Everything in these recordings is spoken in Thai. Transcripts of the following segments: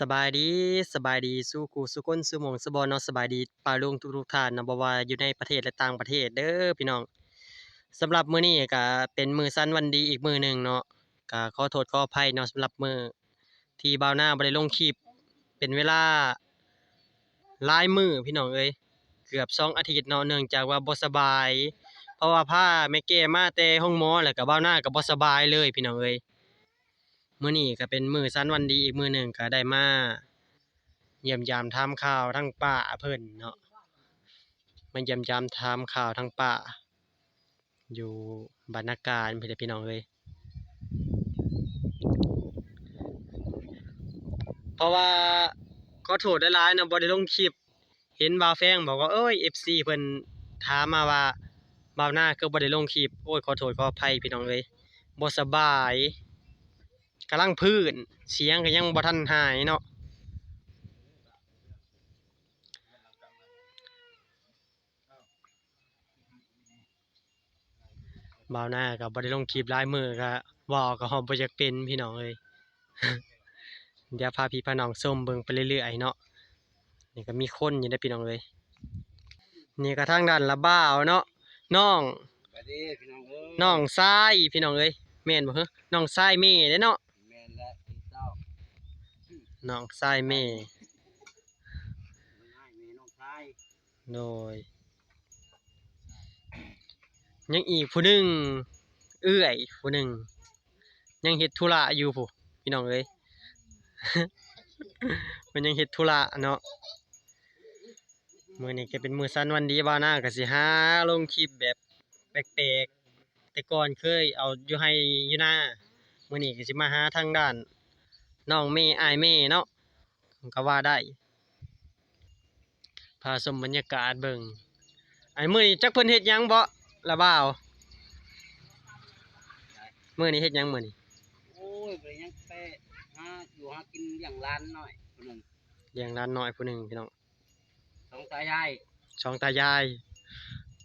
สบายดีสบายดีสู้กูสู้คนสู้มงสบอลเนาะสบายดีปาลุงทุกๆท่านนะบว่าอยู่ในประเทศและต่างประเทศเด้อพี่น้องสำหรับมื้อนี้ก็เป็นมือสั้นวันดีอีกมือหนึ่งเนาะก็ขอโทษขออภัยเนาะสำหรับมือที่บ่าวหน้าบ่ได้ลงคลิปเป็นเวลาหลายมือพี่น้องเอ้ยเกือบสองอาทิตย์เนาะเนื่องจากว่าบ่สบาย เพราะว่าพาแม่เก้มาแต่ห้องหมอแล้วก็บ่าวหน้าก็บ่สบายเลยพี่น้องเอ้ย มื้อนี้ก็เป็นมื้อสันวันดีอีกมื้อหนึ่งก็ได้มาเยี่ยมยามถามข่าวทั้งป้าเพิ่นเนาะมาเยี่ยมยามถามข่าวทั้งป้าอยู่บรรณาการพี่พี่น้องเอ้ยเพราะว่าขอโทษหลายนะบ่ได้ลงคลิป เห็นบ่าวแฟงบอกว่าเอ้ย FC เพิ่นถามมาว่าบ่าวหน้าคือบ่ได้ลงคลิปโอ้ยขอโทษขออภัยพี่น้องเอ้ยบ่สบาย กำลังพื้น เสียงก็ยังบ่ทันหายเนาะบ่าวหน้าก็บ่ได้ลงคลิปหลายมื้อก็เว้าก็ฮอดบ่อยากเป็นพี่น้องเอ้ยเดี๋ยวพาพี่พาน้องส้มเบิ่งไปเรื่อยๆเนาะนี่ก็มีคนอยู่เด้อพี่น้องเอ้ยนี่ก็ทางด้านละบ่าวเนาะน้องสวัสดีพี่น้องเอ้ยน้องทรายพี่น้องเอ้ยแม่นบ่ฮะน้องทรายเม่เด้เนาะแม่นและพี่เจ้า น้องทรายเม่น้แม่น้องชายโดยยังอีกผู้หนึ่งเอื้อยผู้หนึ่งยังเฮ็ดธุระอยู่ผู้พี่น้องเอ้ย มันยังเฮ็ดธุระเนาะมื้อนี้ก็เป็นมื้อสั้นวันดีบ่าวหน้าก็สิหาลงคลิปแบบแปลกๆแต่ก่อนเคยเอาอยู่ให้อยู่หน้ามื้อนี้ก็สิมาหาทางด้าน น้องเมย์อ้ายเมย์เนาะก็ว่าได้พาชมบรรยากาศเบิ่งไอ้มื้อนี้จักเพิ่นเฮ็ดหยังบ่ละบ่าวมื้อนี้เฮ็ดหยังมื้อนี้โอ้ยไปยังไปหาอยู่หากินอย่างร้านหน่อยคนหนึ่งเลี้ยงหลานน้อยผู้หนึงพี่น้องสองตายายสองตายาย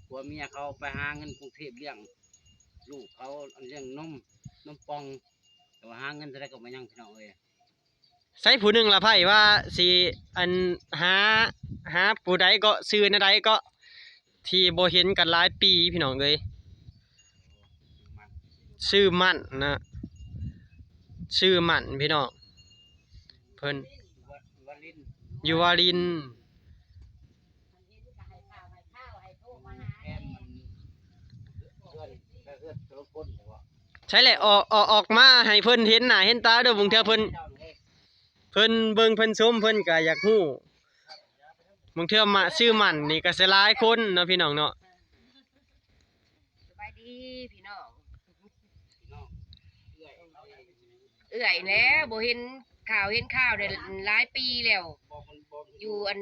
ผัวเมียเขาไปหาเงินกรุงเทพเลี้ยงลูกเขาอันเลี้ยงนมนมปองแต่ว่าหาเงินเท่าไรก็ไม่ยังพี่น้องเอ้ย ใส่ผู้หนึ่งละไผว่าสิอันหาหาผู้ใดก็ซื้อนใดก็ ที่บ่เห็นกันหลายปีพี่น้องเอ้ยมันชื่อมั่นนะชื่อมั่นพี่น้องเพิ่นวัดวัดลินอยู่วารินใช่แหละออกออกออกมาให้เพิ่นเห็นหน้าเห็นตาเด้อบางเทื่อเพิ่น เจ้าเอ้ยเพิ่นเบิ่งเพิ่นชมเพิ่นก็อยากฮู้บางเทื่อมาชื่อมันนี่ก็สิหลายคนเนาะพี่น้องเนาะสบายดีพี่น้องพี่น้องเอื้อยเอาเองเอื่อยแล้วบ่เห็นข่าวเห็นข่าวได้หลายปีแล้วบอกมันบอกมันอยู่อัน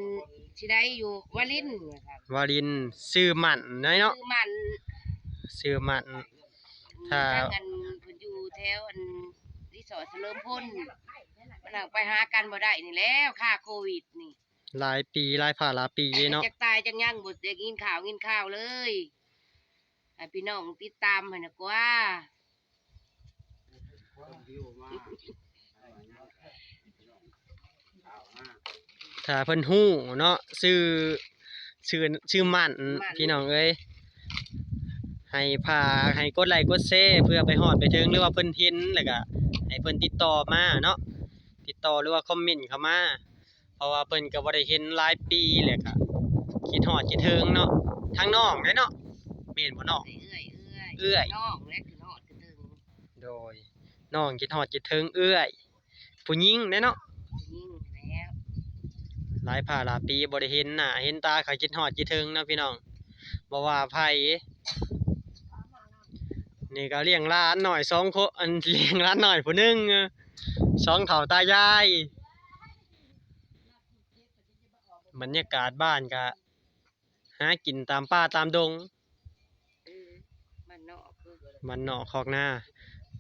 สิได้อยู่วาลินนะครับวารินชื่อมันน้อยเนาะคือมันชื่อมันถ้าทางอันเพิ่นอยู่แถวอันรีสอร์ทเฉลิมพล มันหลังไปหากันบ่ได้นี่แล้วค่าโควิดนี่หลายปีหลายผ่าหลายปีเนาะจักตายจังยังบ่ได้กินข้าวกินข้าวเลยให้พี่น้องติดตามให้นะกว่าวิวมาเอามาถ้าเพิ่นฮู้เนาะชื่อชื่อชื่อมันพี่น้องเอ้ยให้พาให้กดไลค์กดแชร์เพื่อไปฮอดไปถึงหรือว่าเพิ่นเห็นแล้วก็ให้เพิ่นติดต่อมาเนาะ ติดต่อหรือว่าคอมเมนต์เข้ามาเพราะว่าเพิ่นก็บ่ได้เห็นหลายปีแล้วก็คิดฮอดคิดถึงเนาะทางน้องเด้เนาะแม่นบ่น้อง เอื้อยเอื้อยเอื้อย น้องและคือน้องคือถึงโดยน้องคิดฮอดคิดถึงเอื้อย ผู้หญิงเด้เนาะ ยิ่งแล้วหลายผ่าหลายปีบ่ได้เห็นหน้าเห็นตาเขาคิดฮอดคิดถึงเนาะพี่น้องบ่ว่าไผนี่ก็เลี้ยงหลานหน่อยสองคนอันเลี้ยงหลานหน่อยผู้หนึงเออ สองเฒ่าตายายบรรยากาศบ้านก็หากินตามป่าตามดงเออมันเนาะคือมันเนาะคอกหน้า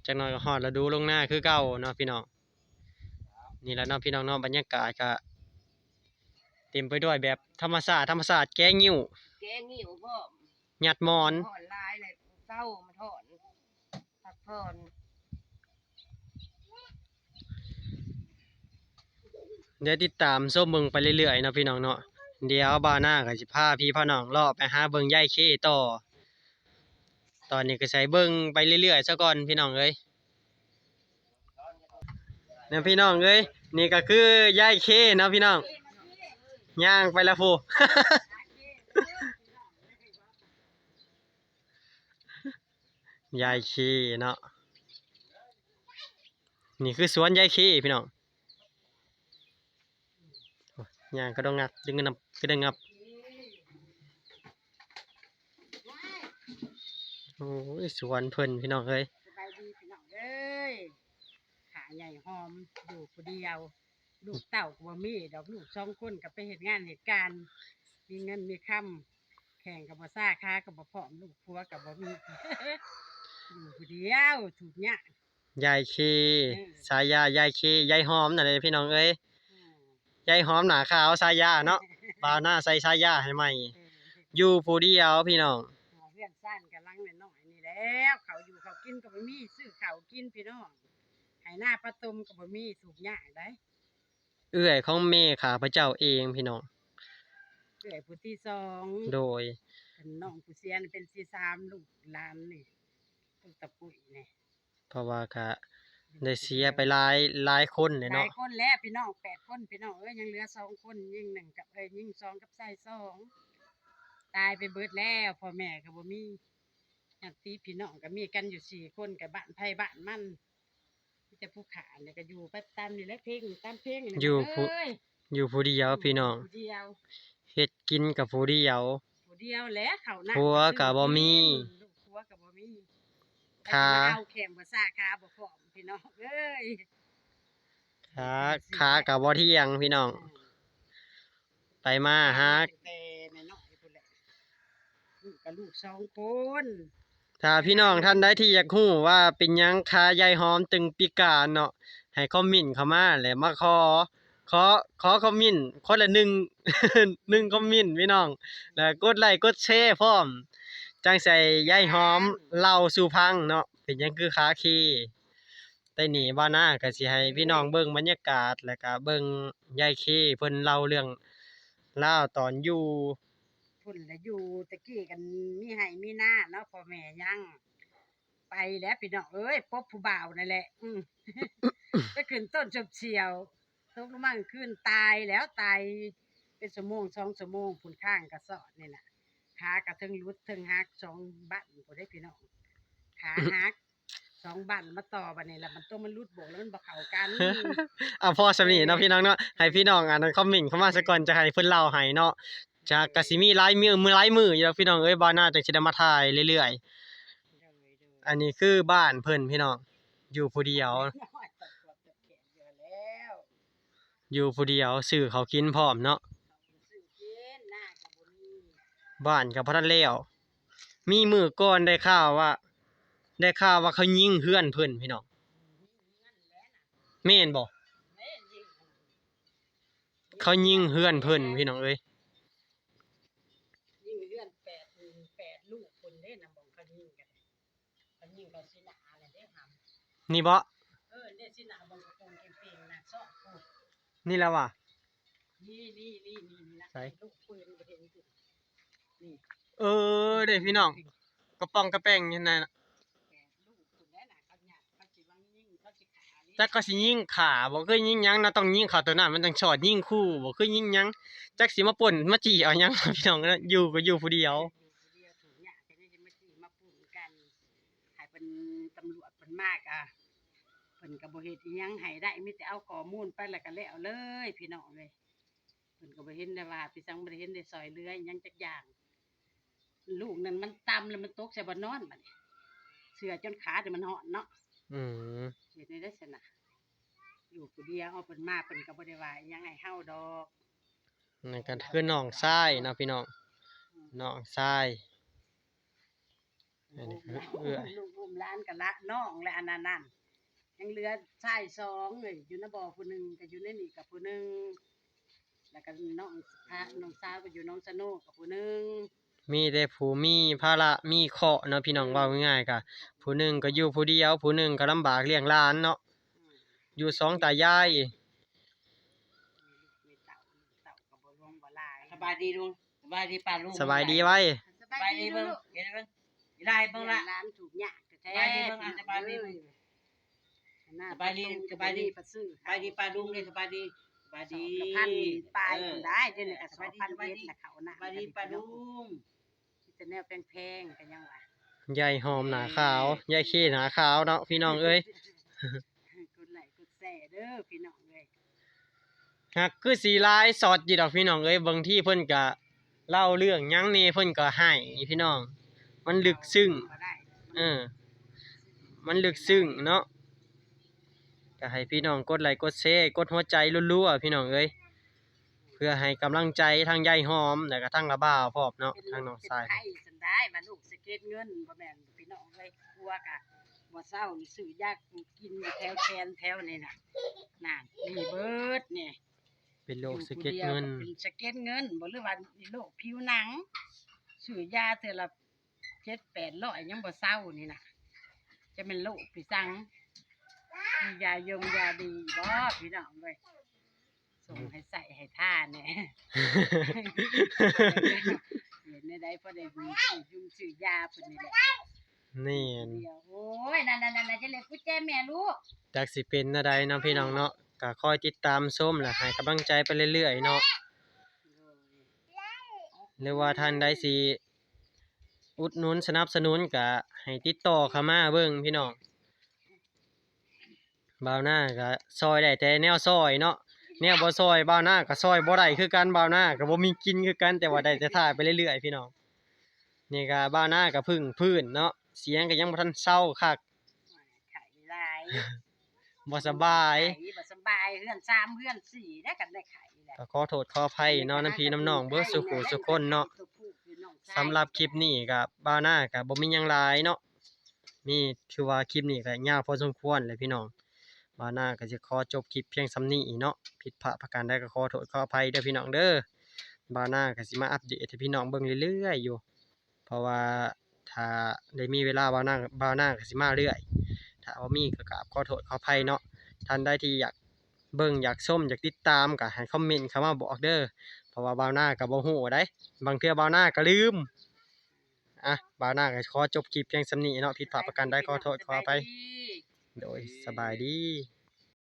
จักหน่อยก็ฮอดฤดูลงหน้าคือเก่าเนาะพี่น้องนี่แหละเนาะพี่น้องเนาะบรรยากาศก็เต็มไปด้วยแบบธรรมชาติธรรมชาติแก้งิ้วแกงหิวพ่อหยัดหมอนถอนลายเลยเศร้ามันถอนพักผ่อน เดี๋ยวติดตามส้มเบิงไปเรื่อยๆนะพี่น้องเนาะเดี๋ยวบาหน้าก็สิพาพี่พาน้องเลาะไปหาเบิงยายเคต่อ ตอนนี้ก็ใช้เบิงไปเรื่อยๆซะก่อนพี่น้องเอ้ยเนี่ยพี่น้องเอ้ยนี่ก็คือยายเคเนาะพี่น้องย่างไปแล้วพูยายเคเนาะนี่คือสวนยายเคพี่น้อง ยย่างก็ต้องงับดึงกันนับก็ได้งับโอ้ยสวนเพิ่นพี่น้องเอ้ยสบายดีพี่น้องเอ้ยขาใหญ่หอมอยู่คนเดียวลูกเต่ากัวมีดอกลูกสองคนกับไปเหตุงานเหตุการณ์มีเงินมีคำแข่งกับบ่ซ่าค้ากับบ่พร้อมลูกพัวกับบ่มีอยู่คนเดียวถูกเนี่ยยายเคอืมสายยายายเคยายหอมนั่นเลยพี่น้องเอ้ยอืม ยายหอมหนาขาวสายยาเนาะบ่าวหน้าใส่สายยาให้ใหม่เอออยู่ผู้เดียวพี่น้องเพื่อนสั้นกับลังน้อยๆนี่แล้วเขาอยู่เขากินกับบ่มีซื้อเขาวกินพี่น้องให้หน้าปลาตุมกับบ่มีถูกเนี่ยได้เอื้อยของเมข้าพระเจ้าเองพี่น้องเกิดผู้ที่สองโดยเป็นน้องผู้เสียนี่เป็นที่สามลูกหลานนี่ลูกตะปุยนี่เพราะว่าก็ ได้เสียไปหลายหลายคนเลยหลาเนาะยคนแล้วพี่น้องแปดคนพี่น้องเอ้ยยังเหลือสองคนยิ่งหนึ่งกับเอ้ยยิ่งสองกับใส่สองตายไปเบิดแล้วพ่อแม่ก็บ่มีญาติพี่น้องก็มีกันอยู่สี่คนกับบ้านไผบ้านมันมีแต่ผู้ขาเนี่ยก็อยู่ไปตามนี่แหละเพลงตามเพลงนี่อยู่ผู้ เอ้ยอยู่ผู้เดียวพี่น้องผู้เดียวเฮ็ดกินกับผู้เดียว ผู้เดียวแหละเขานั่ผัวก็บ่มี ลูกผัวก็บ่มีค่ะแต่ก็มาเอาแข่งบ่ซ่าขาบ่พร้อม พี่น้องเอ้ยขาขากับบ่เที่ยงพี่น้อง ไปมาหาแต่น้อยๆพุ่นแหละลูกกับลูกสองคนถ้าพี่น้องท่านใดที่อยากฮู้ว่าเป็นหยังคายายหอมตึงปีกาเนาะให้คอมเมนต์เข้ามาแล้วมาขอขอขอคอมเมนต์คนละหนึ่ง หนึ่งคอมเมนต์พี่น้อง แล้วกดไลค์กดแชร์พร้อม จังใส่ยายหอมเล่าสู่พังเนาะเป็นหยังคือขาคี แต่นี่บ่าหน้าก็สิให้พี่น้องเบิ่งบรรยากาศแล้วก็เบิ่งยายคีเพิ่นเล่าเรื่องเล่าวตอนอยู่พุ่นละอยู่ตะกี้กันมีให้มีหน้าเนาะพ่อแม่ยัง ไปแล้วพี่น้องเอ้ยพบผู้บ่าวนั่นแหละ อืม ไปขึ้นต้นชมเชียวตกลงมาขึ้นตายแล้วตายเป็นชั่วโมงสองชั่วโมงพุ่นข้างกระสอดนี่น่ะขากระเทึงรุดเทึงหักสองบั้นบ่ได้พี่น้องขาหักส องบั้นมาต่อบัดนี้แล้วมันตัวมันรุดโบกแล้วมันบ่เข้ากันเอาพอสำนี้เนาะพี่น้องเนาะให้พี่น้องอ่านคอมเมนต์เข้ามาซะก่อนจะให้เพิ่นเล่าให้เนาะจะก็สิมีหลายมือมือหลายมืออยู่แล้วพี่น้องเอ้ยบ่าหน้าจังสิได้มาถ่ายเรื่อยๆอันนี้คือบ้านเพิ่นพี่น้องอยู่ผู้เดียวน้อยตัดตัวตัดแขนเยอะแล้วอยู่ผู้เดียวซื้อเขาวกินพร้อมเนาะซื้อกินหน้าก็บ่มีบ้านก็บ่ทันแล้วมีมื้อก่อนได้ข่าวว่า ได้ข่าวว่าเขายิงเฮือนเพิ่นพี่น้องแม่นบ่แม่ยิงเขายิงเฮือนเพิ่นพี่น้องเอ้ยยิงเลื่อนแปดแปดลูกคนเด้นะบอกเขายิงกันเขายิงกันสิหนาอะไรได้ทนี่บ่ำเออเนี่ยสิหนาบางกระโปรงเก่งๆนะชอบกูนี่แล้วว่ะนี่นี่นี่นี่นี่นะใส่ลูกปืนบ่เห็นสินี่เออเด้พี่น้องกระป๋องกระแป้งอยู่นั่นน่ะ สิขานี่แต่ก็สิยิงขาบ่เคยยิงหยังนะต้องยิงเขาตัวนั้นมันต้องชอตยิงคู่บ่เคยยิงหยังจักสิมาป่นมาจี้เอาหยัง พี่น้องนะอยู่ก็อยู่ผู้เดียวอยู่คนเดียวถูกหยาดกันนี่จะมาจีมาปุ่นกันให้เป็นตำรวจเป็นมากอะเพิ่นก็บ่เฮ็ดอิหยังให้ได้มีแต่เอาข้อมูลไปแล้วก็แล้วเลย พี่น้องเลยเพิ่นก็บ่เห็นได้ว่าพี่สังบ่ได้เห็นได้ซอยเรืออิหยังจักอย่าง ลูกนั่นมันตำแล้วมันตกใส่บ่นอนบัดนเสือจนขาเดี๋ยวมันเหาะเนาะ อืมเฮ็ดได้ได้สนะอยู่ผู้เดียวเอาเพิ่นมาเพิ่นก็บ่ได้ว่าอิหยังให้เฮาดอกนั่นก็คือน้องชายเนาะพี่น้องน้องชาย อันนี้คือเอื้อย ลูกอุ้มหล้านก็ละน้องและอันนั้นนั่นยังเหลือชายสองเลยอยู่ในบ่อผู้หนึงก็อยู่ในนี่กับผู้หนึงแล้วก็น้องพระน้องสาวก็อยู่น้องสโนกับผู้หนึง มีแต่ผู้มีภาระมีเคราะห์เนาะพี่น้องเว้าง่ายๆก็ผู้หนึงก็อยู่ผู้เดียว ผู้หนึงก็ลำบากเลี้ยงหลานเนาะอืมอยู่สองตายายบายดีลุงสบายดีป้าลุงสบายดีไว้สสบาบายยดีดีลูเบิ่งกเห็นเบิ่งได้เบิ่งละร้านถูกยากแท้สบายดีเบิ่งอะสบายดีเบิ่งหน้สบายดีสบายดีประซื้อสบายดีป้าลุงเลยสบายดีส บายดีสองพันปลายเออคนได้เดี๋ยวนี้ก็สสอบางยดีพันสบายเมตดีรละเขาหน้าสบายดีป้าลุงแต่แนวแพงๆกันยังว่าใหญ่หอมหนาขาวยายขี้หนาขาวเนาะพี่น้องเอ้ยกดไลค์กดแชร์เด้อพี่น้องเอ้ยฮักคือสีลายสอดอยู่ดอกพี่น้องเอ้ยบางที่เพิ่นก็เล่าเรื่องหยังนี่เพิ่นก็ให้พี่น้อง มันลึกซึ้งบ่ได้เออ มันลึกซึ้งเนาะ ก็ให้พี่น้องกดไลค์กดแชร์กดหัวใจรัวๆพี่น้องเอ้ยเพื่อให้กำลังใจทางยายหอมแล้วก็ทางระบ่าวพร้อมเนาะเป็นทางลูน้อกงเป็นสายไข้สันได้ว่าลูกสะเก็ดเงินบ่แม่นพี่น้องเอ้ยกลัวกะบ่เศร้านี่ซื้อยากกินอยู่แถวแคนแถวนี่น่ะนั่นนี่เบิดนี่เป็นโรคสะเก็ดเงินเป็นสะเก็ดเงินบ่หรือว่าโรคผิวหนังซื้อยาเทื่อละ7 800ยังบ่เศร้านี่น่ะจะเป็นโรคพี่สัง มียายงยาดีบ่พี่น้องเอ้ยส่งให้ใส่ให้ท่าแหน่เห็นได้พอได้มีสื่อยุงสื่อยาพุ่นนี่แหละนี่เดียวโอ้ยนั่นนั่นนั่นจะเล่นกุญแจแม่ลูกจากสิเป็นอะไรเนาะพี่น้องเนาะก็คอยติดตามส้มและให้กำลังใจไปเรื่อยๆเนาะหรือว่าท่านใดสิอุดหนุนสนับสนุนก็ให้ติดต่อเข้ามาเบิ่งพี่น้อง บ่าวหน้าก็ซอยได้แต่แนวซอยเนาะแนวบ่ซอยบ่าวหน้าก็ซอยบ่ได้คือกันบ่าวหน้าก็บ่มีกินคือกันแต่ว่าได้แต่ถ่ายไปเรื่อยๆพี่น้องนี่ก็บ่าวหน้าก็พึ่งพื้นเนาะเสียงก็ยังบ่ทันเศร้าคักไข่ลายบ่สบายไข่บ่สบายเฮือนสามเฮือนสี่ได้กันได้ไข่แหละก็ขอโทษขออภัยเนาะน้ำพี่น้ำน้องเบิดสุขุสุขคนเนาะสำหรับคลิปนี้ก็บ้าวหน้าก็บ่มีหยังหลายเนาะมีคือว่าคลิปนี้ก็ยาวพอสมควรเลยพี่น้อง บ้าวหน้าก็สิขอจบคลิปเพียงสำนี้เนาะผิดพลาดประการใดก็ขอโทษขออภัยเด้อพี่น้องเด้อบ้าวหน้าก็สิมาอัปเดตให้พี่น้องเบิ่งเรื่อยๆอยู่ เพราะว่าถ้าได้มีเวลาบ้าวหน้าบ้าวหน้าก็สิมาเรื่อยถ้าบ่มีก็กราบขอโทษขออภัยเนาะท่านใดที่อยากเบิ่งอยากชมอยากติดตามก็ให้คอมเมนต์เข้ามาบอกเด้อเพราะว่าบาวหน้ากับบ่ฮู้ได้บางเทื่อบาวหน้าก็ลืมอะบาวหน้าก็ขอจบคลิปเพียงสำนี้เนาะผิดพลาดประการใดขอโทษขออภัย โดยสบายดี